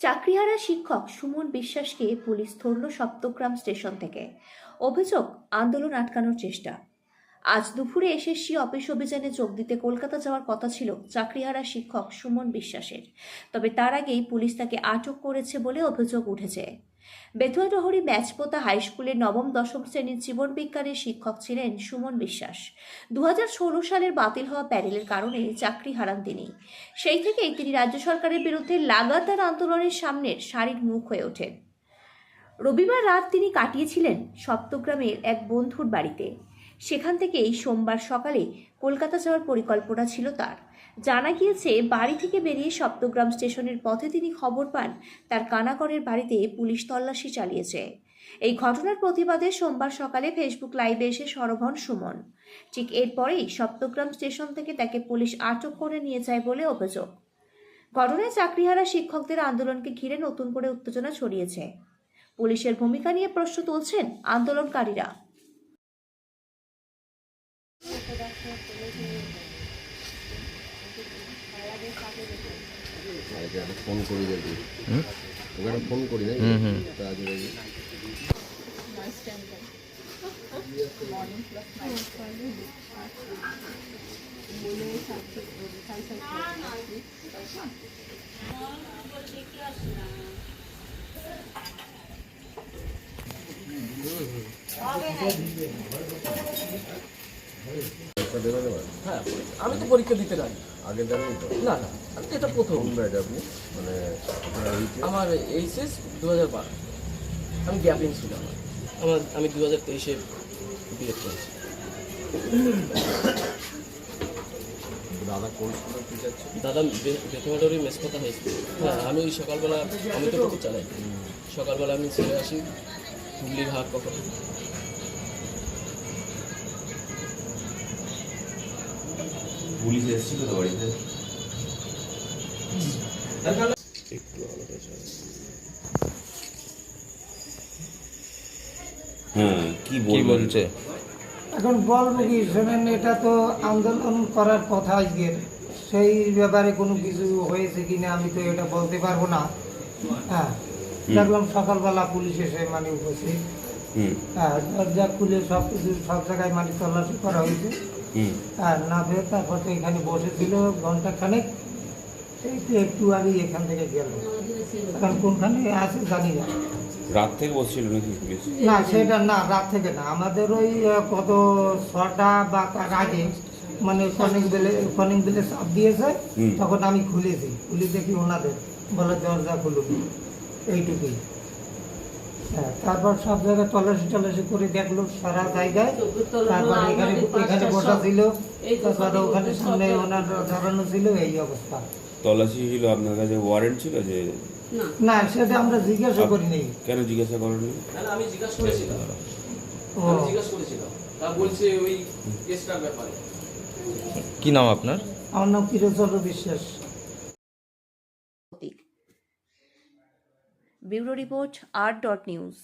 চাকরিহারা শিক্ষক সুমন বিশ্বাসকে পুলিশ ধরল সপ্তগ্রাম স্টেশন থেকে। অভিযোগ আন্দোলন আটকানোর চেষ্টা। আজ দুপুরে এসএসসি অফিস অভিযানে যোগ দিতে কলকাতা যাওয়ার কথা ছিল চাকরিহারা শিক্ষক সুমন বিশ্বাসের। তবে তার আগেই পুলিশ তাকে আটক করেছে বলে অভিযোগ উঠেছে। বেতুয়াডহরি ম্যাচপোতা হাই স্কুলের নবম, দশম শ্রেণির জীবন বিজ্ঞানের শিক্ষক ছিলেন সুমন বিশ্বাস। দু ষোলো সালের বাতিল হওয়া প্যানেলের কারণে চাকরি হারান তিনি। সেই থেকেই তিনি রাজ্য সরকারের বিরুদ্ধে লাগাতার আন্দোলনের সামনের সারির মুখ হয়ে ওঠেন। রবিবার রাত তিনি কাটিয়েছিলেন সপ্তগ্রামের এক বন্ধুর বাড়িতে। সেখান থেকেই সোমবার সকালে কলকাতা যাওয়ার পরিকল্পনা ছিল তার। জানা গিয়েছে, বাড়ি থেকে বেরিয়ে সপ্তগ্রাম স্টেশনের পথে তিনি খবর পান, তার কানাগড়ের বাড়িতে পুলিশ তল্লাশি চালিয়েছে। এই ঘটনার প্রতিবাদে সোমবার সকালে ফেসবুক লাইভে এসে সরব হন সুমন। ঠিক এরপরেই সপ্তগ্রাম স্টেশন থেকে তাকে পুলিশ আটক করে নিয়ে যায় বলে অভিযোগ। ঘটনায় চাকরিহারা শিক্ষকদের আন্দোলনকে ঘিরে নতুন করে উত্তেজনা ছড়িয়েছে। পুলিশের ভূমিকা নিয়ে প্রশ্ন তুলছেন আন্দোলনকারীরা। ফোন করি দেখি। একটা ফোন করি না তা আগে হ্যাঁ আমি তো পরীক্ষা দিতে রাজি আগে তো। না না আমি তো এটা প্রথম। ব্যাচ আপনি? মানে আমার এইচএস দু হাজার বারো। আমি গ্যাপিং ছিল আমার আমার আমি দু হাজার তেইশে বিএড করেছি। দাদা কোন স্কুলের টিচার দাদা বেতমাডরি মেসকথা হাই স্কুল হ্যাঁ আমি ওই সকালবেলা আমি তো টোটো চালাই। সকালবেলা আমি ছেড়ে আসি হুগলি ঘাট কখনো পুলিশ এসেছিল তো বাড়িতে। হ্যাঁ কি কি বলছে? এখন বলব কি শোনেন এটা তো আন্দোলন করার কথা আজকের। সেই ব্যাপারে কোনো কিছু হয়েছে কিনা আমি তো এটা বলতে পারব না। হ্যাঁ দেখলাম সকালবেলা পুলিশ এসে মানে উপস্থিত। হ্যাঁ দরজা খুলে সব কিছু সব জায়গায় মানে তল্লাশি করা হয়েছে। আর না পেয়ে তারপর তো এখানে বসেছিল ঘণ্টা খানেক এই একটু আগে এখান থেকে গেল। এখন কোনখানে আছে জানি না। রাত থেকে বসছিল নাকি না সেটা না রাত থেকে না। আমাদের ওই কত ছটা বা তার আগে মানে কনিং বেলে কনিং বেলে চাপ দিয়েছে তখন আমি খুলেছি। খুলে দেখি ওনাদের। বলে দরজা খুলুন। এইটুকুই। তারপর সব জায়গায় তল্লাশি টলাশি করে দেখল সারা জায়গায়। তারপর এখানে এখানে বসা ছিল তারপরে ওখানে সামনে ওনার দাঁড়ানো ছিল এই অবস্থা। তল্লাশি ছিল আপনার কাছে ওয়ারেন্ট ছিল যে না। সেটা আমরা জিজ্ঞাসা করিনি। কেন জিজ্ঞাসা করেনি আমি জিজ্ঞাসা করেছিলাম। ও। আমি জিজ্ঞাসা করেছিলাম। তা বলছে ওই কেসটার ব্যাপারে। কি নাম আপনার? আমার নাম Kirochandra Biswas. Bureau report R dot news.